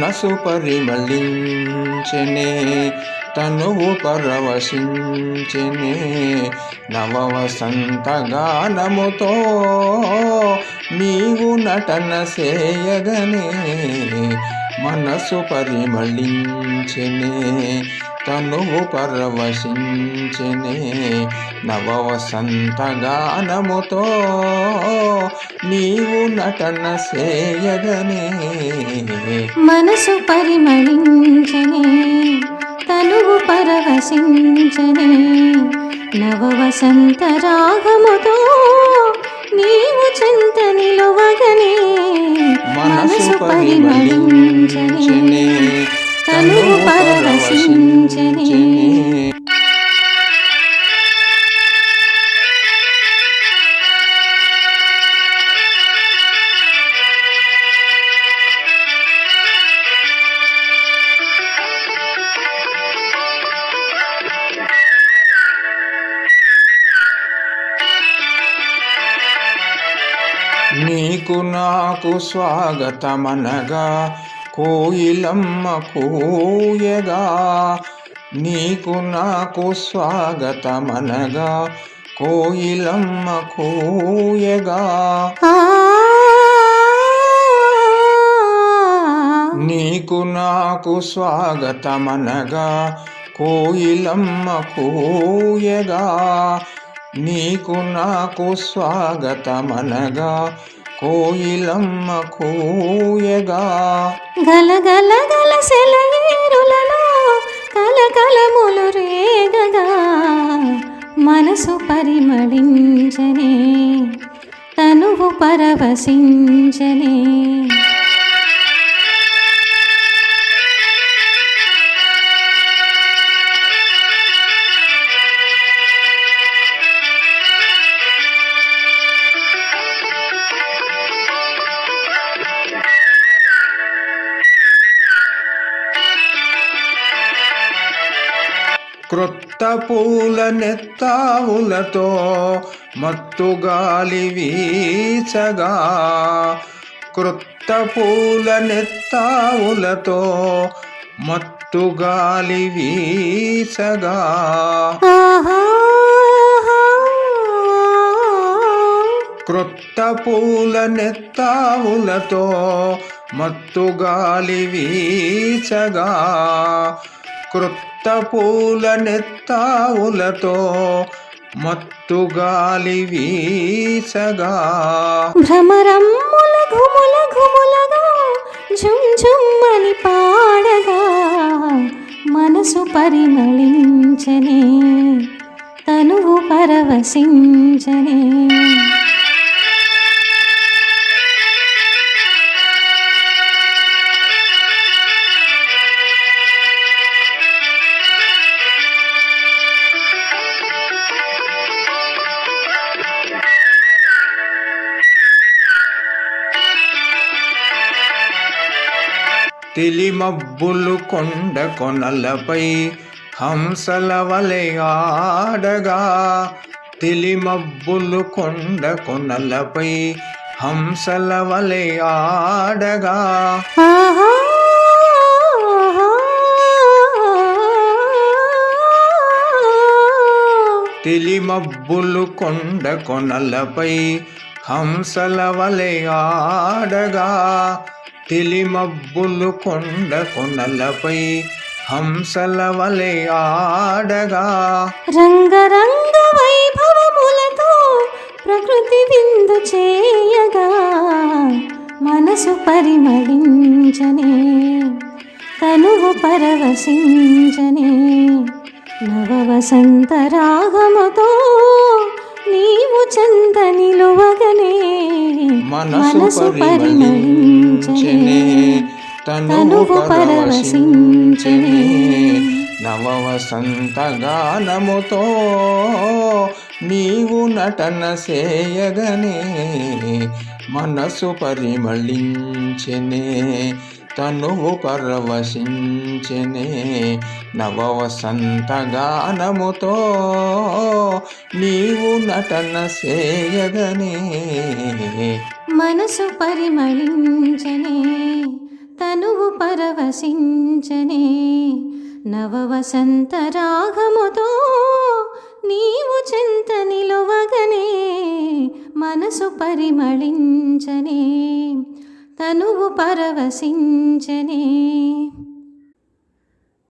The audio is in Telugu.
మనసు పరిమళించనే తనువు పరవశించనే నవ వసంత గానముతో నీవు నటన సేయగనే మనసు పరిమళించనే తనువు పరవశించనే నవ వసంత గానముతో నీవు నటన సేయగనే మనసు పరిమళించనే తనువు పరవశించనే నవ వసంత రాగముతో నీవు చెంత నిలువగనే. మనసు పరిమళించనే తనువు పరవశించనే నీకు నాకు స్వాగతమనగా కోయిలమ్మ కోయగా నీకు నాకు స్వాగతమనగా కోయిలమ్మ కూయగా. నీకు నాకు స్వాగతమనగా కోయిలమ్మ కూయగా. నీకు నాకు స్వాగతమనగా కోయిలమ్మ కూయగా. గల గల గల సెలయేరులలో కలకలములు రేగగా మనసు పరిమళించనే తనువు పరవశించనే. క్రొత్త పూల నెత్తావులతో మత్తు గాలి వీచగా. క్రొత్త పూల నెత్తావులతో మత్తు గాలి వీచగా. క్రొత్త పూల నెత్తావులతో మత్తు గాలి వీచగా. క్రొత్త పూల నెత్తావులతో మత్తు గాలి వీచగా భ్రమరమ్ముల ఘుముల ఘుములగా ఝుంఝుమ్మని పాడగా మనసు పరిమళించనే తనువు పరవశించనే. తెలిమబ్బులు కొండ కొనలపై హంసల వలె ఆడగా. తెలిమబ్బులు కొండ కొనలపై హంసల వలె ఆడగా. తెలిమబ్బులు కొండ కొనలపై హంసల వలె ఆడగా. తెలిమబ్బులు కొండ కొనలపై హంసల వలె ఆడగా. రంగరంగ వైభవములతో ప్రకృతి విందు చేయగా. మనసు పరిమళించనే తనువు పరవశించనే. నవ వసంత రాగముతో నీవు చంద నిలువ మనసు పరిమళించనే తనువు పరవశించనే పరవశించనే. నవ వసంత గానముతో నీవు నటన సేయగనే మనసు పరిమళించనే తనువు పరవశించనే నవ వసంత గానముతో నీవు నటన సేయగనే మనసు పరిమళించనే తనువు పరవశించనే. నవవసంత రాగముతో నీవు చెంత నిలువగనే మనసు పరిమళించనే తనువు పరవశించనే.